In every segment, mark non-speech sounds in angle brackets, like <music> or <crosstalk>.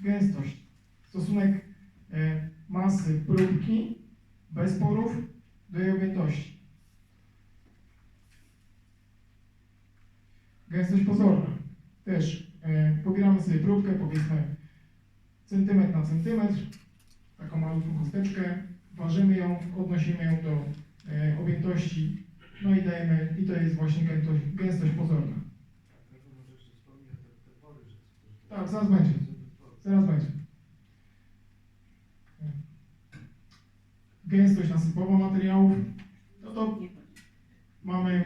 Gęstość. Stosunek e, masy próbki bez porów do jej objętości. Gęstość pozorna. Też e, pobieramy sobie próbkę, powiedzmy centymetr na centymetr, taką malutką chusteczkę, ważymy ją, odnosimy ją do e, objętości, no i dajemy, i to jest właśnie gęstość, gęstość pozorna. Tak, zaraz będzie. Zaraz będzie. Gęstość nasypowa materiałów, no to mamy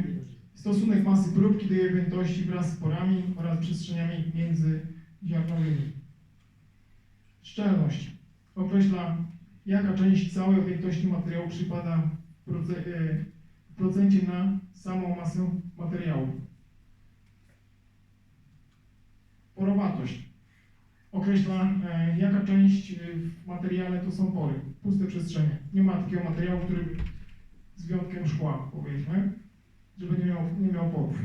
stosunek masy próbki do jej objętości wraz z porami oraz przestrzeniami międzyziarnowymi. Szczelność określa, jaka część całej objętości materiału przypada w e, procencie na samą masę materiału. Określa, e, jaka część e, w materiale to są pory, puste przestrzenie. Nie ma takiego materiału, który z wyjątkiem szkła, powiedzmy, żeby nie miał, nie miał porów.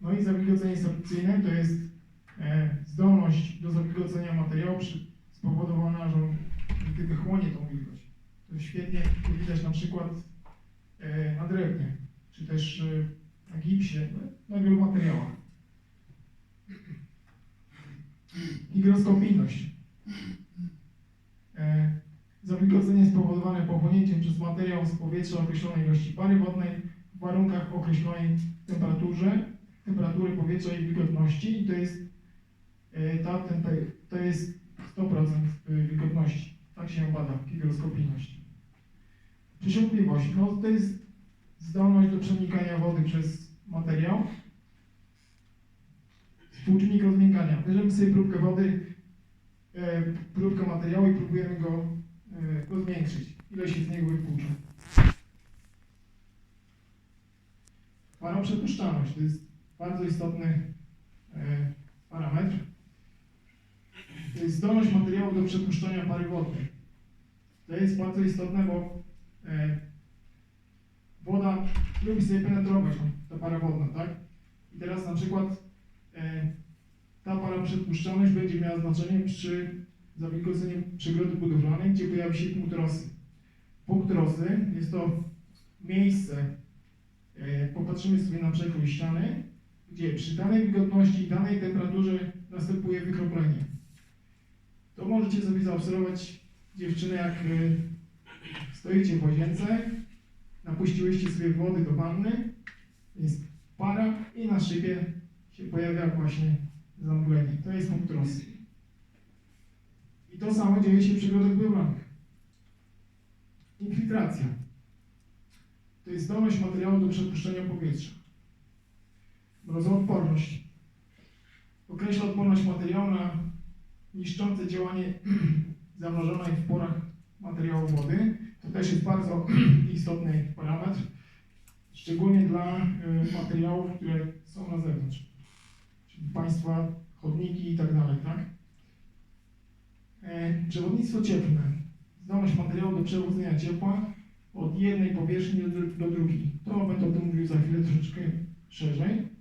No i zawilgocenie sorpcyjne to jest e, zdolność do zawilgocenia materiału spowodowana, że gdyby chłonie tą wilgoć. To świetnie to widać na przykład na drewnie, czy też na gipsie, na wielu materiałach. Higroskopijność. E, zawilgocenie spowodowane pochłonięciem przez materiał z powietrza określonej ilości pary wodnej w warunkach określonej temperaturze, temperatury powietrza i wilgotności i to jest e, ta, to jest 100% wilgotności. Tak się bada higroskopijność. Przesiąkliwość. No to jest zdolność do przenikania wody przez materiał. Współczynnik rozmiękania. Bierzemy sobie próbkę wody, e, próbkę materiału i próbujemy go e, rozmiękczyć. Ile się z niego wypłucze. Paroprzepuszczalność to jest bardzo istotny e, parametr. To jest zdolność materiału do przepuszczania pary wodnej. To jest bardzo istotne, bo e, woda lubi sobie penetrować, ta para wodna, tak? I teraz na przykład e, ta para przepuszczalność będzie miała znaczenie przy zawilgoceniu przegrody budowlanej, gdzie pojawi się punkt rosy. Punkt rosy jest to miejsce, e, popatrzymy sobie na przekrój ściany, gdzie przy danej wilgotności i danej temperaturze następuje wykroplenie. To możecie sobie zaobserwować dziewczyny, jak e, stoicie w łazience, napuściłyście sobie wody do wanny, jest para i na szybie się pojawia właśnie zamglenie. To jest punkt rosy. I to samo dzieje się przy grodach budowlanych. Infiltracja. To jest zdolność materiału do przepuszczenia powietrza. Mrozoodporność. Określa odporność materiału na niszczące działanie <clears throat> zamrożonej w porach materiału wody. To też jest bardzo <clears throat> istotny parametr, szczególnie dla y, materiałów, które są na zewnątrz, państwa, chodniki i tak dalej, tak? E, Przewodnictwo cieplne. Zdolność materiału do przewodzenia ciepła od jednej powierzchni do, do drugiej. To będę o tym mówił za chwilę troszeczkę szerzej.